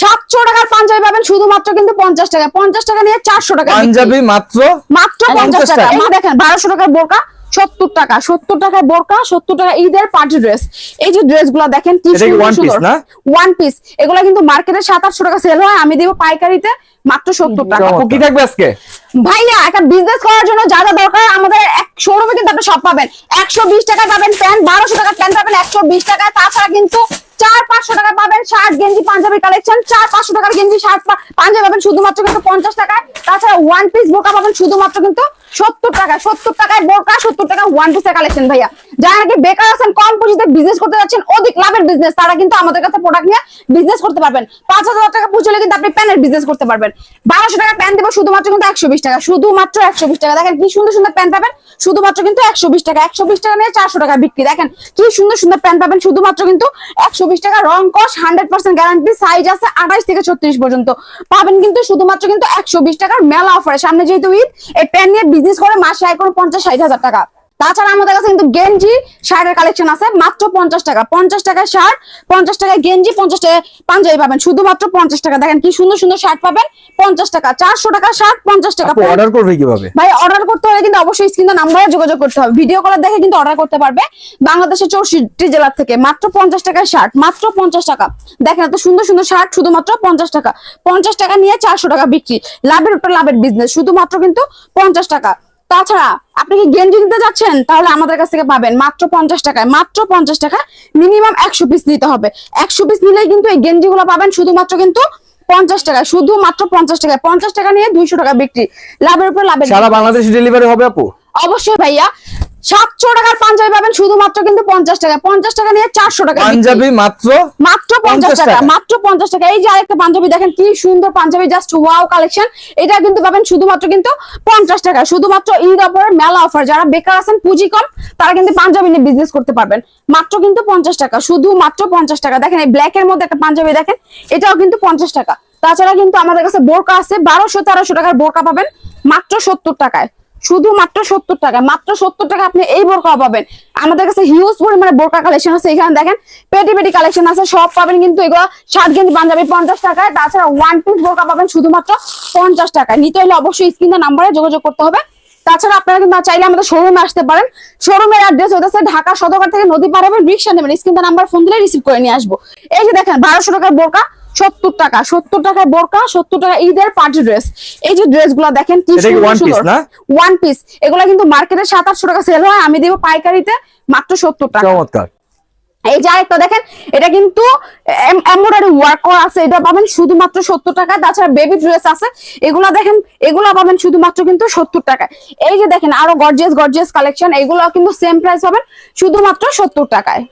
সাতশো টাকার পাঞ্জাবি পাবেন শুধুমাত্র কিন্তু পঞ্চাশ টাকা। পঞ্চাশ টাকা নিয়ে চারশো টাকা পাঞ্জাবি মাত্র? মাত্র পঞ্চাশ টাকা। দেখেন বারোশো টাকার বোরকা সত্তর টাকা সত্তর টাকায় বোরকা সত্তর টাকা ঈদের পার্টি ড্রেস। এই যে ড্রেসগুলা দেখেন কি সুন্দর? ওয়ান পিস এগুলা কিন্তু মার্কেটে সাত আটশো টাকা সেল হয় আমি দিব পাইকারিতে মাত্র সত্তর টাকা। কি থাকবে আজকে? ভাইয়া একটা বিজনেস করার জন্য যা যা দরকার আমাদের এক শোরুমে কিন্তু আপনি সব পাবেন। একশো বিশ টাকা পাবেন প্যান্ট বারোশো টাকার প্যান্ট পাবেন একশো বিশ টাকায়। তাছাড়া কিন্তু চার পাঁচশো টাকা পাবেন শার্ট, গেঞ্জি, পাঞ্জাবি কালেকশন চার পাঁচশো টাকার গেঞ্জি, শার্ট পাঞ্জাবি পাবেন শুধুমাত্র কিন্তু পঞ্চাশ টাকায়। তাছাড়া ওয়ান পিস বোরকা পাবেন শুধুমাত্র কিন্তু সত্তর টাকায়। সত্তর টাকায় বোরকা, সত্তর টাকা ওয়ান পিসের কালেকশন ভাইয়া। যারা নাকি বেকার আছেন, কম পুঁজিতে বিজনেস করতে যাচ্ছেন, অধিক লাভের বিজনেস তারা কিন্তু আমাদের কাছে প্রোডাক্ট নিয়ে বিজনেস করতে পারবেন। পাঁচ হাজার টাকা পুঁজি হলে কিন্তু আপনি প্যানের বিজনেস করতে পারবেন। বারোশো টাকা প্যান দেবো শুধুমাত্র কিন্তু একশো বিশ টাকা, শুধুমাত্র একশো বিশ টাকা। দেখেন কি সুন্দর সুন্দর প্যান পাবেন, শুধুমাত্র কিন্তু একশো বিশ টাকা। একশো বিশ টাকা নিয়ে চারশো টাকা বিক্রি। দেখেন কি সুন্দর সুন্দর প্যান পাবেন, শুধুমাত্র কিন্তু একশো বিশ টাকা। রং কস হান্ড্রেড পার্সেন্ট গ্যারান্টি সাইজ আছে আঠাইশ থেকে ছত্রিশ পর্যন্ত। পাবেন কিন্তু শুধুমাত্র কিন্তু একশো বিশ টাকার মেলা অফারে সামনে যেহেতু ঈদ, এই প্যান নিয়ে বিজনেস করে মাসে আয় করে পঞ্চাশ, ষাট হাজার টাকা। তাছাড়া আমাদের কাছে কিন্তু গেঞ্জি শার্টের কালেকশন আছে মাত্র পঞ্চাশ টাকা। পঞ্চাশ টাকায় শার্ট পঞ্চাশ টাকায় গেঞ্জি পঞ্চাশ টাকায় পাঞ্জাবি পাবেন। শুধুমাত্র পঞ্চাশ টাকা। দেখেন কি সুন্দর সুন্দর শার্ট পাবেন পঞ্চাশ টাকা। চারশো টাকা শার্ট পঞ্চাশ টাকা অর্ডার করবে কীভাবে? ভাই অর্ডার করতে হলে কিন্তু অবশ্যই স্ক্রিনে নাম্বারে যোগাযোগ করতে হবে। ভিডিও কলার দেখে কিন্তু অর্ডার করতে পারবে। বাংলাদেশের চৌষট্টি জেলা থেকে মাত্র পঞ্চাশ টাকার শার্ট মাত্র পঞ্চাশ টাকা। দেখেন এত সুন্দর সুন্দর শার্ট শুধুমাত্র পঞ্চাশ টাকা। পঞ্চাশ টাকা নিয়ে চারশো টাকা বিক্রি। লাভের উপর লাভের বিজনেস শুধুমাত্র কিন্তু পঞ্চাশ টাকা। তাছাড়া আপনি কি গেঞ্জি নিতে যাচ্ছেন? তাহলে আমাদের কাছ থেকে পাবেন মাত্র পঞ্চাশ টাকায় মাত্র পঞ্চাশ টাকা মিনিমাম একশো পিস নিতে হবে। একশো পিস নিলেই কিন্তু এই গেঞ্জিগুলো পাবেন শুধুমাত্র কিন্তু পঞ্চাশ টাকা শুধুমাত্র পঞ্চাশ টাকায়। পঞ্চাশ টাকা নিয়ে দুইশো টাকা বিক্রি। লাভের উপর লাভের সারা বাংলাদেশ ডেলিভারি হবে আপু। অবশ্যই ভাইয়া। সাতশো টাকার পাঞ্জাবি পাবেন শুধুমাত্র কিন্তু পঞ্চাশ টাকা। পঞ্চাশ টাকা নিয়ে চারশো টাকা পাঞ্জাবি মাত্র মাত্র পঞ্চাশ টাকা। মাত্র পঞ্চাশ টাকা। এই যে আরেকটা পাঞ্জাবি দেখেন কি সুন্দর পাঞ্জাবি জাস্ট ওয়াও কালেকশন এটা কিন্তু পাবেন শুধুমাত্র কিন্তু পঞ্চাশ টাকা। শুধুমাত্র ঈদ অফারের মেলা অফার। যারা বেকার আছেন পুঁজি কম তারা কিন্তু পাঞ্জাবি নিয়ে বিজনেস করতে পারবেন। মাত্র কিন্তু পঞ্চাশ টাকা শুধু মাত্র পঞ্চাশ টাকা। দেখেন এই ব্ল্যাক এর মধ্যে একটা পাঞ্জাবি দেখেন এটাও কিন্তু পঞ্চাশ টাকা। তাছাড়া কিন্তু আমাদের কাছে বোরকা আছে বারোশো তেরোশো টাকার বোরকা পাবেন মাত্র সত্তর টাকায়। শুধু মাত্র সত্তর টাকা। মাত্র সত্তর টাকা আপনি এই বোরকা পাবেন। আমাদের কাছে হিউজ পরিমাণে বোরকা কালেকশন আছে। এখানে দেখেন, পেটি পেটি কালেকশন আছে। সব পাবেন কিন্তু এগুলো ষাট গেঞ্জি পাঞ্জাবি পঞ্চাশ টাকায়। তাছাড়া ওয়ান পিস বোরকা পাবেন শুধুমাত্র পঞ্চাশ টাকায়। নিতে হলে অবশ্যই স্ক্রিনে নাম্বারে যোগাযোগ করতে হবে। তাছাড়া আপনারা কিন্তু চাইলে আমাদের শোরুমে আসতে পারেন। শোরুমের অ্যাড্রেস হচ্ছে ঢাকা সদরঘাট থেকে নদী পার হবেন। রিক্সা নেবেন। স্ক্রিনে নাম্বার ফোন দিলে রিসিভ করে নিয়ে আসব। এই যে দেখেন, বারোশো টাকার বোরকা সত্তর টাকা সত্তর টাকায় বোরকা সত্তর টাকা ঈদের পার্টি ড্রেস এই যে ড্রেসগুলা দেখেন? ওয়ান পিস এগুলা কিন্তু মার্কেটে সাত আটশো টাকা সেল হয় আমি দিব পাইকারিতে মাত্র সত্তর টাকা। চমৎকার। এই যে আরেকটা দেখেন এটা কিন্তু এমব্রয়ডারি ওয়ার্ক করা আছে এটা পাবেন শুধুমাত্র সত্তর টাকা তাছাড়া বেবি ড্রেস আছে এগুলা দেখেন এগুলা পাবেন শুধুমাত্র কিন্তু সত্তর টাকায়। এই যে দেখেন আরও গর্জিয়াস গর্জিয়াস কালেকশন এগুলো কিন্তু সেম প্রাইস পাবেন শুধুমাত্র সত্তর টাকায়।